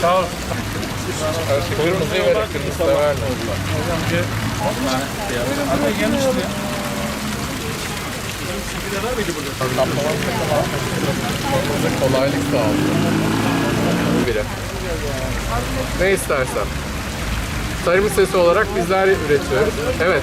Sağ ol. Kırmızıyı ver, kırmızı da verme. Hadi gelmişti. Kırmızı kolaylık sağlıyor. Biri. Ne istersen. Tarım sesi olarak bizler üretiyoruz. Evet.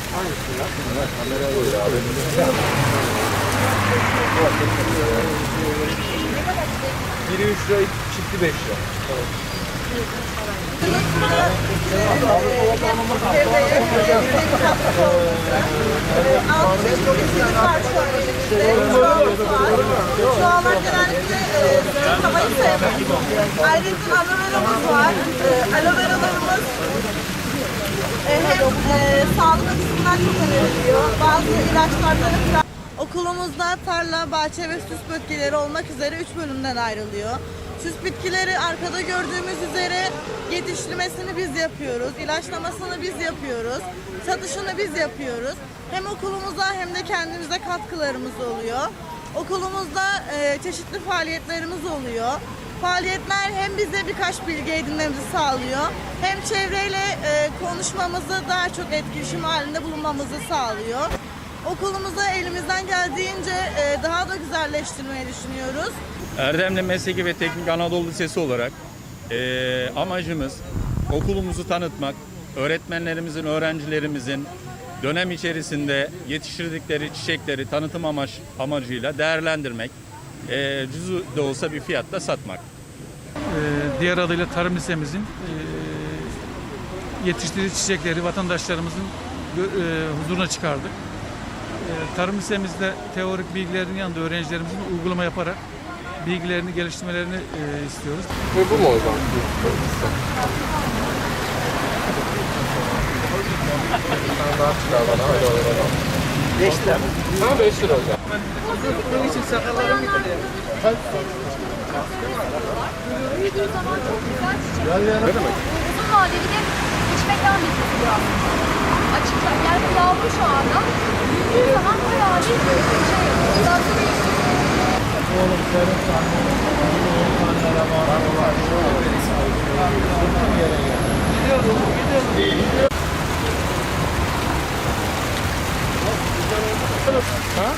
Biri 3 lira, çifti 5 lira. Şu anlar genellikle e, havayı sevmiyoruz. Ayrıca aloe vera'mız var. E, aloe vera'larımız e, hem e, sağlık açısından çok öneriliyor. Bazı ilaçlardan falan. Okulumuzda tarla, bahçe ve süs bitkileri olmak üzere 3 bölümden ayrılıyor. Süs bitkileri arkada gördüğümüz üzere yetiştirmesini biz yapıyoruz, ilaçlamasını biz yapıyoruz, satışını biz yapıyoruz. Hem okulumuza hem de kendimize katkılarımız oluyor. Okulumuzda e, çeşitli faaliyetlerimiz oluyor. Faaliyetler hem bize birkaç bilgi edinmemizi sağlıyor, hem çevreyle e, konuşmamızı daha çok etkileşim halinde bulunmamızı sağlıyor. Okulumuza elimizden geldiğince e, daha da güzelleştirmeyi düşünüyoruz. Erdemli Mesleki ve Teknik Anadolu Lisesi olarak eee, amacımız okulumuzu tanıtmak, öğretmenlerimizin, öğrencilerimizin dönem içerisinde yetiştirdikleri çiçekleri tanıtım amaç amacıyla değerlendirmek, eee cüzü de olsa bir fiyatla satmak. Ee, diğer adıyla tarım lisemizin e, yetiştirdiği çiçekleri vatandaşlarımızın e, huzuruna çıkardık. E, tarım lisemizde teorik bilgilerin yanında öğrencilerimizin uygulama yaparak bilgilerini geliştirmelerini e, istiyoruz. Ve bu mu o zaman? Sen daha çıkar bana. Hadi oraya. 5 lira. Ha 5 lira hocam. Büyüdüğü zaman çok güzel çiçek. Uzun vadeli de içmekten bitiriyor aslında. Açıkça yani yavru şu anda büyüdüğü zaman bayağı bir şey tadı Hã?